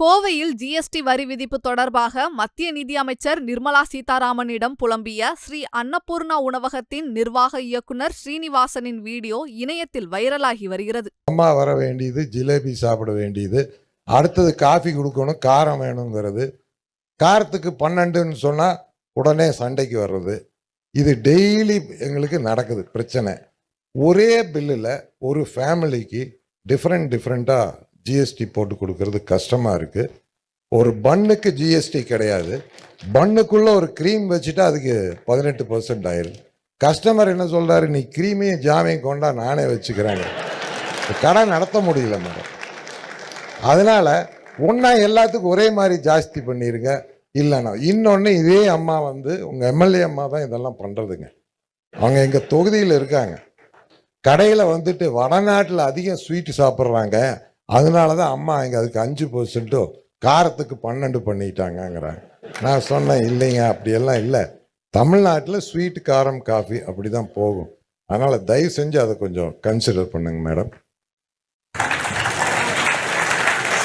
கோவையில் ஜிஎஸ்டி வரி விதிப்பு தொடர்பாக மத்திய நிதியமைச்சர் நிர்மலா சீதாராமனிடம் புலம்பிய ஸ்ரீ அன்னபூர்ணா உணவகத்தின் நிர்வாக இயக்குனர் ஸ்ரீனிவாசனின் வீடியோ இணையத்தில் வைரலாகி வருகிறது. அம்மா வர வேண்டியது ஜிலேபி சாப்பிட வேண்டியது அடுத்தது காஃபி கொடுக்கணும் காரம் வேணுங்கிறது. காரத்துக்கு பன்னெண்டுன்னு சொன்னால் உடனே சண்டைக்கு வர்றது. இது டெய்லி எங்களுக்கு நடக்குது பிரச்சனை. ஒரே பில்லில் ஒரு ஃபேமிலிக்கு டிஃப்ரெண்ட் டிஃப்ரெண்ட்டாக ஜிஎஸ்டி போட்டு கொடுக்கறது கஷ்டமாக இருக்குது ஒரு பன்னுக்கு ஜிஎஸ்டி கிடையாது. பன்னுக்குள்ளே ஒரு க்ரீம் வச்சுட்டா அதுக்கு பதினெட்டு பர்சன்ட் ஆயிரும். கஸ்டமர் என்ன சொல்கிறாரு நீ க்ரீமையும் ஜாமையும் கொண்டா நானே வச்சுக்கிறேங்க கடை நடத்த முடியல மேடம். அதனால் ஒன்றா எல்லாத்துக்கும் ஒரே மாதிரி ஜாஸ்தி பண்ணிடுங்க இல்லைண்ணா இன்னொன்று இதே அம்மா வந்து உங்கள் எம்எல்ஏ அம்மா தான் இதெல்லாம் பண்ணுறதுங்க அவங்க எங்கள் தொகுதியில் இருக்காங்க. கடையில் வந்துட்டு வடநாட்டில் அதிகம் ஸ்வீட்டு சாப்பிட்றாங்க. அதனால தான் அம்மா இங்கே அதுக்கு அஞ்சு பர்சன்ட்டோ காரத்துக்கு பன்னெண்டு பண்ணிட்டாங்கங்கிறாங்க. நான் சொன்னேன் இல்லைங்க அப்படியெல்லாம் இல்லை. தமிழ்நாட்டில் ஸ்வீட் காரம் காஃபி அப்படி தான் போகும். அதனால் தயவு செஞ்சு அதை கொஞ்சம் கன்சிடர் பண்ணுங்க மேடம்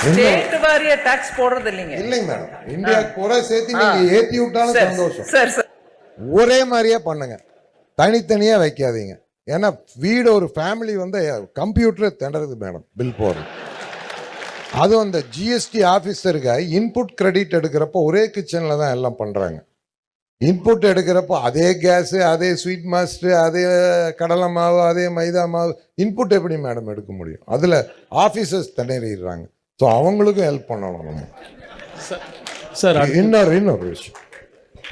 இல்லைங்க. மேடம் இந்தியாவுக்கு பூரா சேர்த்து நீங்க ஏத்தி விட்டாலும் சந்தோஷம். ஒரே மாதிரியே பண்ணுங்க. தனித்தனியா வைக்காதீங்க. ஏன்னா வீடு ஒரு ஃபேமிலி வந்து கம்ப்யூட்டர் திணறது மேடம் பில் போடுறது. அதுவும் அந்த ஜிஎஸ்டி ஆஃபீஸருக்கு இன்புட் கிரெடிட் எடுக்கிறப்போ ஒரே கிச்சனில் தான் எல்லாம் பண்ணுறாங்க இன்புட் எடுக்கிறப்போ அதே கேஸு அதே ஸ்வீட் மாஸ்டர் அதே கடலை மாவு அதே மைதா மாவு இன்புட் எப்படி மேடம் எடுக்க முடியும்? அதில் ஆஃபீஸர்ஸ் திணறிடுறாங்க. ஸோ அவங்களுக்கும் ஹெல்ப் பண்ணணும் நம்ம. சார் இன்னொரு இன்னொரு விஷயம்.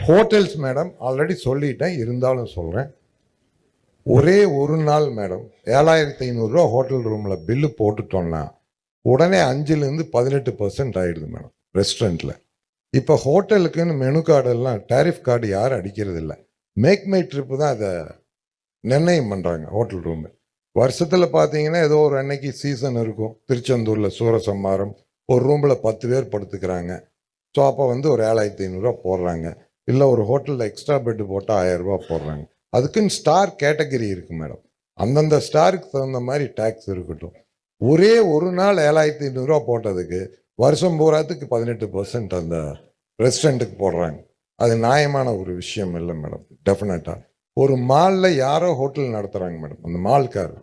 ஹோட்டல்ஸ் மேடம் ஆல்ரெடி சொல்லிட்டேன் இருந்தாலும் சொல்கிறேன் ஒரே ஒரு நாள் மேடம் ஏழாயிரத்தி ஐநூறுரூவா ஹோட்டல் ரூமில் பில்லு போட்டுட்டோம்னா உடனே அஞ்சுலேருந்து பதினெட்டு பர்சன்ட் ஆகிடுது மேடம் ரெஸ்டாரண்ட்டில் இப்போ ஹோட்டலுக்குன்னு மெனு கார்டெல்லாம் டேரிஃப் கார்டு யாரும் அடிக்கிறது இல்லை. மேக் மை ட்ரிப்பு தான் அதை நிர்ணயம் பண்ணுறாங்க ஹோட்டல் ரூமு வருஷத்தில் பார்த்தீங்கன்னா ஏதோ ஒரு அன்னைக்கு சீசன் இருக்கும். திருச்செந்தூரில் சூரசம்மாரம் ஒரு ரூமில் பத்து பேர் படுத்துக்கிறாங்க. ஸோ அப்போ வந்து ஒரு ஏழாயிரத்தி ஐநூறுரூவா போடுறாங்க. இல்லை ஒரு ஹோட்டலில் எக்ஸ்ட்ரா பெட்டு போட்டால் ஆயிரம் போடுறாங்க. அதுக்குன்னு ஸ்டார் கேட்டகரி இருக்குது மேடம் அந்தந்த ஸ்டாருக்கு தகுந்த மாதிரி டேக்ஸ் இருக்கட்டும். ஒரே ஒரு நாள் ஏழாயிரத்தி ஐநூறுரூவா போட்டதுக்கு வருஷம் பூராத்துக்கு பதினெட்டு பர்சன்ட் அந்த ரெஸ்டாரண்ட்டுக்கு போடுறாங்க. அது நியாயமான ஒரு விஷயம் இல்லை மேடம் டெஃபினட்டாக ஒரு மாலில் யாரோ ஹோட்டல் நடத்துகிறாங்க மேடம் அந்த மால்கார்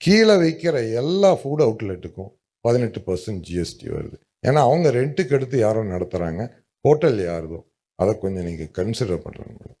கீழே வைக்கிற எல்லா ஃபுட் அவுட்லெட்டுக்கும் பதினெட்டு பர்சன்ட் ஜிஎஸ்டி வருது. ஏன்னா அவங்க ரெண்ட்டுக்கு எடுத்து யாரோ நடத்துகிறாங்க ஹோட்டல் யாருதோ. அதை கொஞ்சம் நீங்கள் கன்சிடர் பண்ணுறாங்க மேடம்